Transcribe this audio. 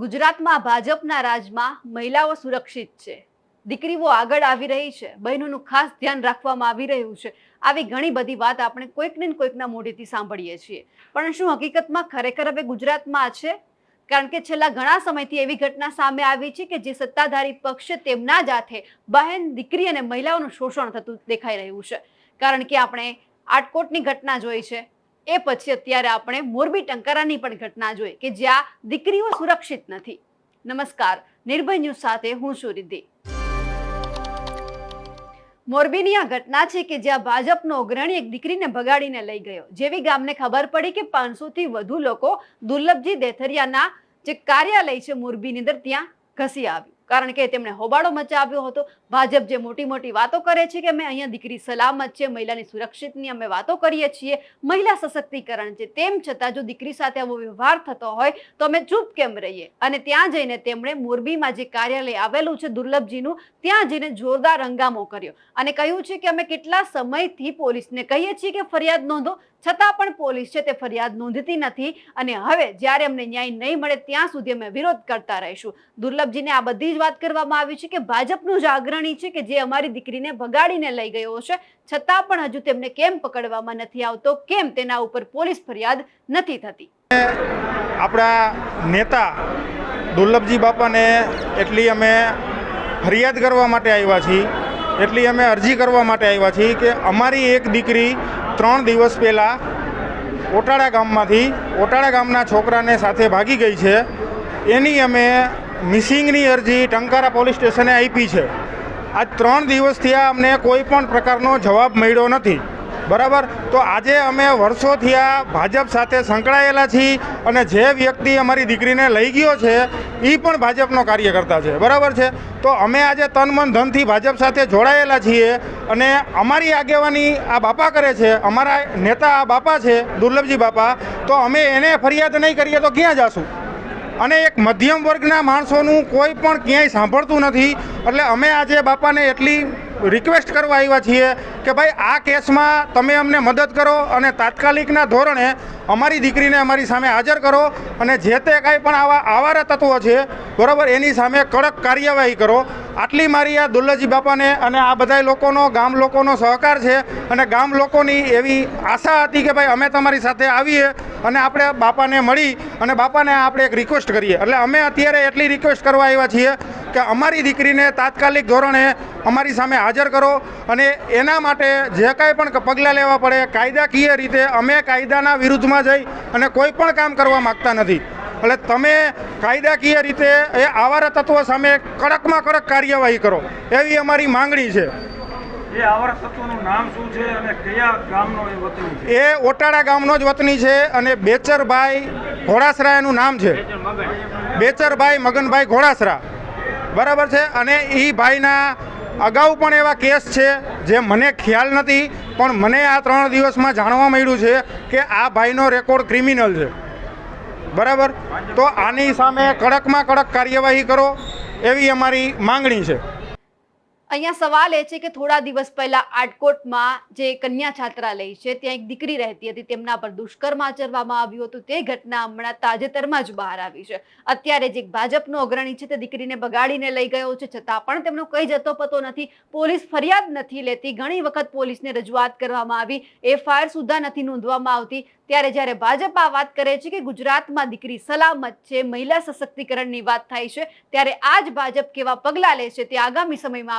ગુજરાતમાં ભાજપના રાજમાં મહિલાઓ સુરક્ષિત છે. દીકરીઓ આગળ આવી રહી છે. બહેનોનું ખાસ ધ્યાન રાખવામાં આવી રહ્યું છે. આવી ઘણી બધી વાત આપણે કોઈકને કોઈકના મોઢેથી સાંભળીએ છીએ. પણ શું હકીકતમાં ખરેખર હવે ગુજરાતમાં છે? કારણ કે છેલ્લા ઘણા સમયથી એવી ઘટના સામે આવી છે કે જે સત્તાધારી પક્ષ તેમના જ હાથે બહેન, દીકરી અને મહિલાઓનું શોષણ થતું દેખાઈ રહ્યું છે. કારણ કે આપણે આટકોટની ઘટના જોઈ છે. એ પછી અત્યારે આપણે મોરબી ટંકારાની પણ ઘટના જોઈ કે જ્યાં દીકરીઓ સુરક્ષિત નથી. નમસ્કાર, નિર્ભય ન્યૂઝ સાથે હું છું રિદ્ધિ. મોરબીની આ ઘટના છે કે જ્યાં ભાજપનો અગ્રણી એક દીકરીને ભગાડીને લઈ ગયો. જેવી ગામને ખબર પડી કે પાંચસોથી વધુ લોકો દુર્લભજી દેથરિયાના જે કાર્યાલય છે મોરબીની અંદર ત્યાં ઘસી આવ્યું. કારણ કે તેમણે હોબાળો મચાવ્યો હતો. ભાજપ જે મોટી મોટી વાતો કરે છે કે અમે અહીંયા દીકરી સલામત છે, મહિલાની સુરક્ષિતની અમે વાતો કરીએ છીએ, મહિલા સશક્તિકરણ છે, તેમ છતાં જો દીકરી સાથે આવો વ્યવહાર થતો હોય તો અમે ચૂપ કેમ રહીએ? અને ત્યાં જઈને તેમણે મોરબીમાં જે કાર્યાલય આવેલું છે દુર્લભજીનું, ત્યાં જઈને જોરદાર હંગામો કર્યો. અને કહ્યું છે કે અમે કેટલા સમયથી પોલીસને કહીએ છીએ કે ફરિયાદ નોંધો છતાં પણ પોલીસ છે તે ફરિયાદ નોંધતી નથી અને હવે જ્યારે અમને ન્યાય નહીં મળે ત્યાં સુધી અમે વિરોધ કરતા રહીશું. દુર્લભજીને આ બધી જ વાત કરવામાં આવી છે કે ભાજપનું જ અગ્રણી છે કે જે અમારી દીકરીને ભગાડીને લઈ ગયો છે. છતાં પણ હજુ તેમને કેમ પકડવામાં નથી આવતો? કેમ તેના ઉપર પોલીસ ફરિયાદ નથી થતી? આપણા નેતા દુર્લભજી બાપાને એટલી અમે ફરિયાદ કરવા માટે આવ્યા છીએ, એટલી અમે અરજી કરવા માટે આવ્યા છીએ કે અમારી એક દીકરી ત્રણ દિવસ પહેલાં ઓટાળા ગામમાંથી ઓટાળા ગામના છોકરાને સાથે ભાગી ગઈ છે. એની અમે મિસિંગની અરજી ટંકારા પોલીસ સ્ટેશને આપી છે. આજ ત્રણ દિવસથી આ અમને કોઈ પણ પ્રકારનો જવાબ મળ્યો નથી. બરાબર? તો આજે અમે વર્ષોથી આ ભાજપ સાથે સંકળાયેલા છીએ અને જે વ્યક્તિ અમારી દીકરીને લઈ ગયો છે એ પણ ભાજપનો કાર્યકર્તા છે. બરાબર છે? તો અમે આજે તન મન ધનથી ભાજપ સાથે જોડાયેલા છીએ અને અમારી આગેવાની આ બાપા કરે છે, અમારા નેતા આ બાપા છે, દુર્લભજી બાપા, તો અમે એને ફરિયાદ નહીં કરીએ તો ક્યાં જશું? અને એક મધ્યમ વર્ગના માણસોનું કોઈ પણ ક્યાંય સાંભળતું નથી, એટલે અમે આજે બાપાને એટલી રિક્વેસ્ટ કરવા આવ્યા છીએ કે ભાઈ, આ કેસમાં તમે અમને મદદ કરો અને તાત્કાલિકના ધોરણે અમારી દીકરીને અમારી સામે હાજર કરો અને જે તે કાંઈ પણ આવા આવારા તત્વો છે, બરાબર, એની સામે કડક કાર્યવાહી કરો. આટલી મારી આ દુલ્લજી બાપાને અને આ બધા લોકોનો, ગામ લોકોનો સહકાર છે અને ગામ લોકોની એવી આશા હતી કે ભાઈ, અમે તમારી સાથે આવીએ અને આપણે બાપાને મળી અને બાપાને આપણે એક રિક્વેસ્ટ કરીએ. એટલે અમે અત્યારે એટલી રિક્વેસ્ટ કરવા આવ્યા છીએ કે અમારી દીકરીને તાત્કાલિક ધોરણે અમારી સામે હાજર કરો અને એના માટે જે કાંઈ પણ પગલાં લેવા પડે કાયદાકીય રીતે અમે કાયદાના વિરુદ્ધમાં જઈ અને કોઈ પણ કામ કરવા માગતા નથી. એટલે તમે કાયદાકીય રીતે એ આવારા તત્વો સામે કડકમાં કડક કાર્યવાહી કરો. એવી અમારી માંગણી છે. એ ઓટાળા ગામનો જ વતની છે અને બેચરભાઈ ઘોડાસરા એનું નામ છે. બેચરભાઈ મગનભાઈ ઘોડાસરા. બરાબર છે અને એ ભાઈના અગાઉ પણ એવા કેસ છે જે મને ખ્યાલ નથી, પણ મને આ ત્રણ દિવસમાં જાણવા મળ્યું છે કે આ ભાઈનો રેકોર્ડ ક્રિમિનલ છે. બરાબર? તો આની સામે કડકમાં કડક કાર્યવાહી કરો, એવી અમારી માંગણી છે. અહીંયા સવાલ એ છે કે થોડા દિવસ પહેલા આટકોટમાં જે કન્યા છાત્રાલય છે, ત્યાં એક દીકરી રહેતી હતી. તેમના પર દુષ્કર્મ આચરવામાં આવ્યું હતું. તે ઘટના હમણાં તાજેતરમાં જ બહાર આવી છે. અત્યારે જે ભાજપનો અગ્રણી છે, તે દીકરીને બગાડીને લઈ ગયો છે. છતાં પણ તેમનો કઈ જતો પતો નથી. પોલીસ ફરિયાદ નથી લેતી. ઘણી વખત પોલીસને રજૂઆત કરવામાં આવી. એફઆઈઆર સુધા નથી નોંધવામાં આવતી. ત્યારે જ્યારે ભાજપ આ વાત કરે છે કે ગુજરાતમાં દીકરી સલામત છે, મહિલા સશક્તિકરણની વાત થાય છે, ત્યારે આ જ ભાજપ કેવા પગલાં લે છે તે આગામી સમયમાં